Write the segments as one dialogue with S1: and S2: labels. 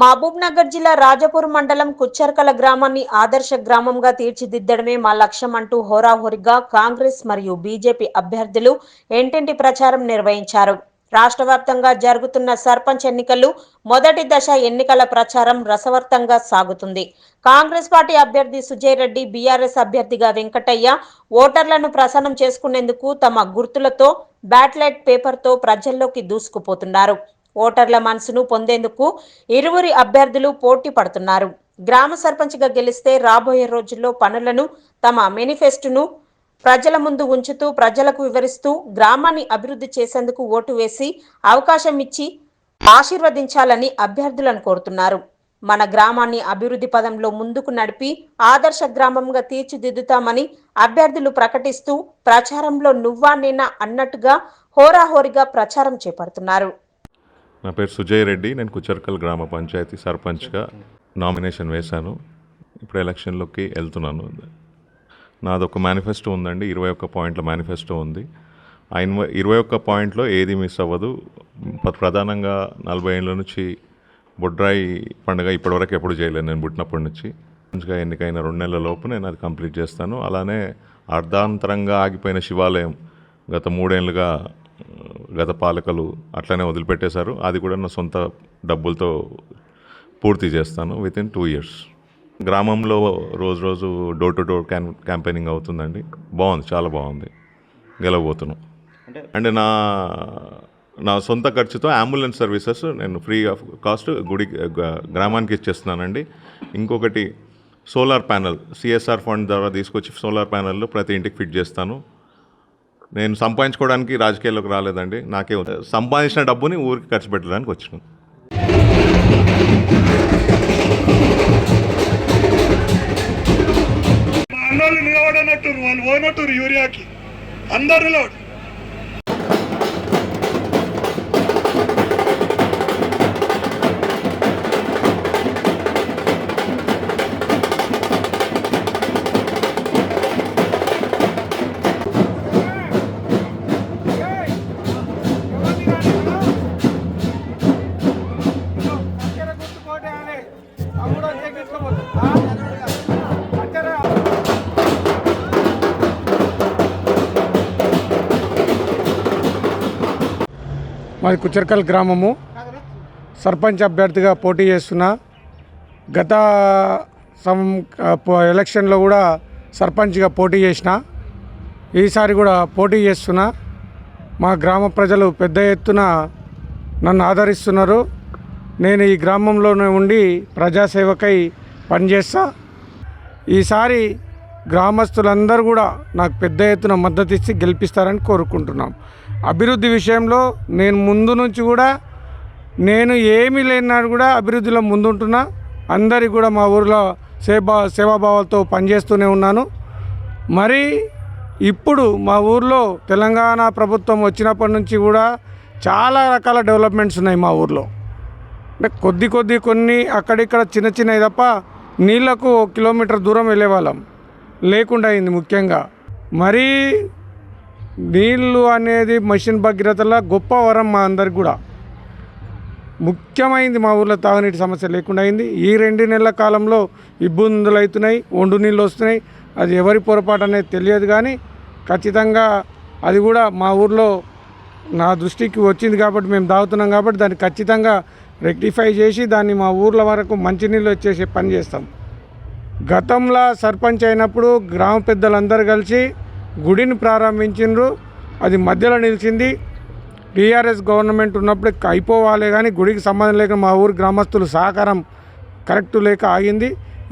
S1: మహబూబ్నగర్ జిల్లా రాజపూర్ మండలం కుచ్చర్కల గ్రామాన్ని ఆదర్శ గ్రామంగా తీర్చిదిద్దడమే మా లక్ష్యం అంటూ హోరాహోరిగా కాంగ్రెస్ మరియు బీజేపీ అభ్యర్థులు ఎంటింటి ప్రచారం నిర్వహించారు. రాష్ట్ర వ్యాప్తంగా జరుగుతున్న సర్పంచ్ ఎన్నికలు మొదటి దశ ఎన్నికల ప్రచారం రసవర్తంగా సాగుతుంది. కాంగ్రెస్ పార్టీ అభ్యర్థి సుజయ్ రెడ్డి బీఆర్ఎస్ అభ్యర్థిగా వెంకటయ్య ఓటర్లను ప్రసన్నం చేసుకునేందుకు తమ గుర్తులతో బ్యాట్లైట్ పేపర్తో ప్రజల్లోకి దూసుకుపోతున్నారు. ఓటర్ల మనసును పొందేందుకు ఇరువురి అభ్యర్థులు పోటీ పడుతున్నారు. గ్రామ సర్పంచ్గా గెలిస్తే రాబోయే రోజుల్లో పనులను తమ మేనిఫెస్టోను ప్రజల ముందు ఉంచుతూ ప్రజలకు వివరిస్తూ గ్రామాన్ని అభివృద్ధి చేసేందుకు ఓటు వేసి అవకాశం ఇచ్చి ఆశీర్వదించాలని అభ్యర్థులను కోరుతున్నారు. మన గ్రామాన్ని అభివృద్ధి పదంలో ముందుకు నడిపి ఆదర్శ గ్రామంగా తీర్చిదిద్దుతామని అభ్యర్థులు ప్రకటిస్తూ ప్రచారంలో నువ్వా నేనా అన్నట్టుగా హోరాహోరీగా ప్రచారం చేపడుతున్నారు.
S2: నా పేరు సుజయ్ రెడ్డి. నేను కుచర్కల్ గ్రామ పంచాయతీ సర్పంచ్గా నామినేషన్ వేశాను. ఇప్పుడు ఎలక్షన్లోకి వెళ్తున్నాను. నాది ఒక మేనిఫెస్టో ఉందండి. ఇరవై ఒక్క పాయింట్ల మేనిఫెస్టో ఉంది. ఆ ఇరవై ఒక్క పాయింట్లో ఏది మిస్ అవ్వదు. ప్రధానంగా నలభై ఏళ్ళ నుంచి బొడ్రాయి పండుగ ఇప్పటివరకు ఎప్పుడు చేయలేదు నేను పుట్టినప్పటి నుంచి. మంచిగా ఎన్నికైన రెండు నెలల లోపు నేను అది కంప్లీట్ చేస్తాను. అలానే అర్ధాంతరంగా ఆగిపోయిన శివాలయం గత మూడేళ్ళుగా గత పాలకులు అట్లనే వదిలిపెట్టేశారు. అది కూడా నా సొంత డబ్బులతో పూర్తి చేస్తాను విత్ ఇన్ టూ ఇయర్స్ గ్రామంలో రోజు రోజు door to door can campaigning అవుతుందండి. బాగుంది చాలా బాగుంది. గెలవబోతున్నాం. అంటే నా నా సొంత ఖర్చుతో అంబులెన్స్ సర్వీసెస్ నేను ఫ్రీ ఆఫ్ కాస్ట్ గుడి గ్రామానికి ఇచ్చేస్తున్నానండి. ఇంకొకటి సోలార్ ప్యానల్ సిఎస్ఆర్ ఫండ్ ద్వారా తీసుకొచ్చి సోలార్ ప్యానెల్ ప్రతి ఇంటికి ఫిట్ చేస్తాను. నేను సంపాదించుకోవడానికి రాజకీయాల్లోకి రాలేదండి. నాకే సంపాదించిన డబ్బుని ఊరికి ఖర్చు పెట్టడానికి వచ్చినాను
S3: మా నిలబడనట్టు వాళ్ళు పోనట్టు యూరియాకి. అందరు నిలబడి
S4: మాది కుచర్కల్ గ్రామము. సర్పంచ్ అభ్యర్థిగా పోటీ చేస్తున్నా. గత సం ఎలక్షన్లో కూడా సర్పంచ్గా పోటీ చేసిన. ఈసారి కూడా పోటీ చేస్తున్నా. మా గ్రామ ప్రజలు పెద్ద ఎత్తున నన్ను ఆదరిస్తున్నారు. నేను ఈ గ్రామంలోనే ఉండి ప్రజాసేవకై పనిచేస్తా. ఈసారి గ్రామస్తులందరూ కూడా నాకు పెద్ద ఎత్తున మద్దతు ఇచ్చి గెలిపిస్తారని కోరుకుంటున్నాం. అభివృద్ధి విషయంలో నేను ముందు నుంచి కూడా నేను ఏమీ లేనాడు కూడా అభివృద్ధిలో ముందుంటున్నా. అందరికి కూడా మా ఊరిలో సేవా సేవాభావాలతో పనిచేస్తూనే ఉన్నాను. మరి ఇప్పుడు మా ఊర్లో తెలంగాణ ప్రభుత్వం వచ్చినప్పటి నుంచి కూడా చాలా రకాల డెవలప్మెంట్స్ ఉన్నాయి మా ఊర్లో. అంటే కొద్ది కొద్ది కొన్ని అక్కడిక్కడ చిన్న చిన్నవి తప్ప నీళ్ళకు కిలోమీటర్ దూరం వెళ్ళేవాళ్ళం. లేకుండా అయింది ముఖ్యంగా. మరీ నీళ్ళు అనేది మషిన్ భగీరథల గొప్ప వరం మా అందరికి కూడా. ముఖ్యమైనది మా ఊర్లో తాగునీటి సమస్య లేకుండా అయింది. ఈ రెండు నెలల కాలంలో ఇబ్బందులు అవుతున్నాయి ఒండు నీళ్ళు వస్తున్నాయి. అది ఎవరి పొరపాటు అనేది తెలియదు కానీ ఖచ్చితంగా అది కూడా మా ఊర్లో నా దృష్టికి వచ్చింది కాబట్టి మేము తాగుతున్నాం కాబట్టి దాన్ని ఖచ్చితంగా రెక్టిఫై చేసి దాన్ని మా ఊర్ల వరకు మంచినీళ్ళు వచ్చేసి పని చేస్తాం. గతంలో సర్పంచ్ అయినప్పుడు గ్రామ పెద్దలందరూ కలిసి గుడిని ప్రారంభించిండ్రు. అది మధ్యలో నిలిచింది. టీఆర్ఎస్ గవర్నమెంట్ ఉన్నప్పుడు అయిపోవాలి కానీ గుడికి సంబంధం లేక మా ఊరు గ్రామస్తులు సహకారం కరెక్ట్ లేక ఆగింది.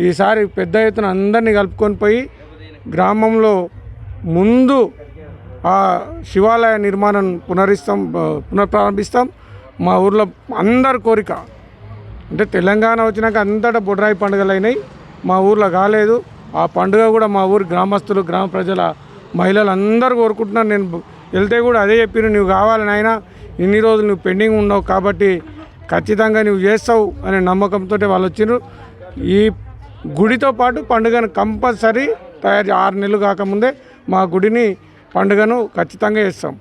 S4: ఈసారి పెద్ద ఎత్తున అందరినీ కలుపుకొని పోయి గ్రామంలో ముందు ఆ శివాలయ నిర్మాణం పునరిస్తాం పునఃప్రారంభిస్తాం. మా ఊర్లో అందరి కోరిక అంటే తెలంగాణ వచ్చినాక అంతటా బుడ్రాయి పండుగలు అయినాయి. మా ఊర్లో కాలేదు. ఆ పండుగ కూడా మా ఊరి గ్రామస్తులు గ్రామ ప్రజల మహిళలు అందరూ కోరుకుంటున్నారు. నేను వెళ్తే కూడా అదే చెప్పిన నువ్వు కావాలి నాయన ఇన్ని రోజులు నువ్వు పెండింగ్ ఉన్నావు కాబట్టి ఖచ్చితంగా నువ్వు చేస్తావు అనే నమ్మకంతో వాళ్ళు వచ్చిండ్రు ఈ గుడితో పాటు పండుగను కంపల్సరీ తయారు ఆరు నెలలు కాకముందే మా గుడిని పండుగను ఖచ్చితంగా చేస్తాం.